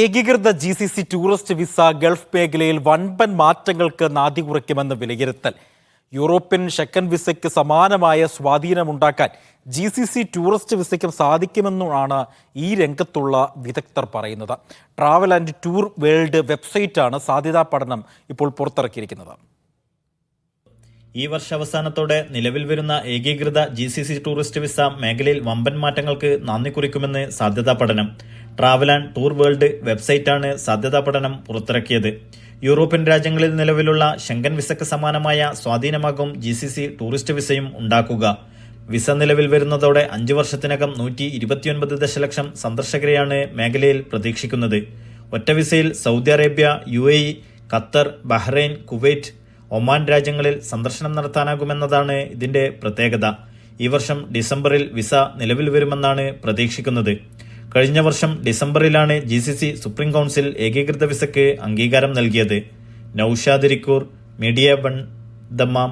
ഏകീകൃത G C C tourist visa Gulf മേഖലയിൽ വൻപൻ മാറ്റങ്ങൾക്ക് നാദി കുറയ്ക്കുമെന്ന് വിലയിരുത്തൽ. യൂറോപ്യൻ ഷെക്കൻ വിസയ്ക്ക് സമാനമായ സ്വാധീനമുണ്ടാക്കാൻ ജി സി സി ടൂറിസ്റ്റ് വിസയ്ക്കും സാധിക്കുമെന്നാണ് ഈ രംഗത്തുള്ള വിദഗ്ധർ പറയുന്നത്. ട്രാവൽ ആൻഡ് ടൂർ വേൾഡ് വെബ്സൈറ്റാണ് സാധ്യതാ പഠനം ഇപ്പോൾ പുറത്തിറക്കിയിരിക്കുന്നത്. ഈ വർഷാവസാനത്തോടെ നിലവിൽ വരുന്ന ഏകീകൃത G C C tourist visa മേഖലയിൽ വമ്പൻ മാറ്റങ്ങൾക്ക് നാന്ദി കുറിക്കുമെന്ന് സാധ്യതാ പഠനം. ട്രാവൽ ആൻഡ് ടൂർ വേൾഡ് വെബ്സൈറ്റാണ് സാധ്യതാ പഠനം പുറത്തിറക്കിയത്. യൂറോപ്യൻ രാജ്യങ്ങളിൽ നിലവിലുള്ള ശങ്കൻ വിസയ്ക്ക് സമാനമായ സ്വാധീനമാകും ജി സി സി ടൂറിസ്റ്റ് വിസയും ഉണ്ടാക്കുക. വിസ നിലവിൽ വരുന്നതോടെ അഞ്ചു വർഷത്തിനകം നൂറ്റി ഇരുപത്തിയൊൻപത് ദശലക്ഷം സന്ദർശകരെയാണ് മേഖലയിൽ പ്രതീക്ഷിക്കുന്നത്. ഒറ്റ വിസയിൽ Saudi Arabia U A Qatar Bahrain Kuwait Oman രാജ്യങ്ങളിൽ സന്ദർശനം നടത്താനാകുമെന്നതാണ് ഇതിന്റെ പ്രത്യേകത. ഈ വർഷം ഡിസംബറിൽ വിസ നിലവിൽ വരുമെന്നാണ് പ്രതീക്ഷിക്കുന്നത്. കഴിഞ്ഞ വർഷം ഡിസംബറിലാണ് G C C supreme council ഏകീകൃത വിസയ്ക്ക് അംഗീകാരം നൽകിയത്. Naushad media one Dammam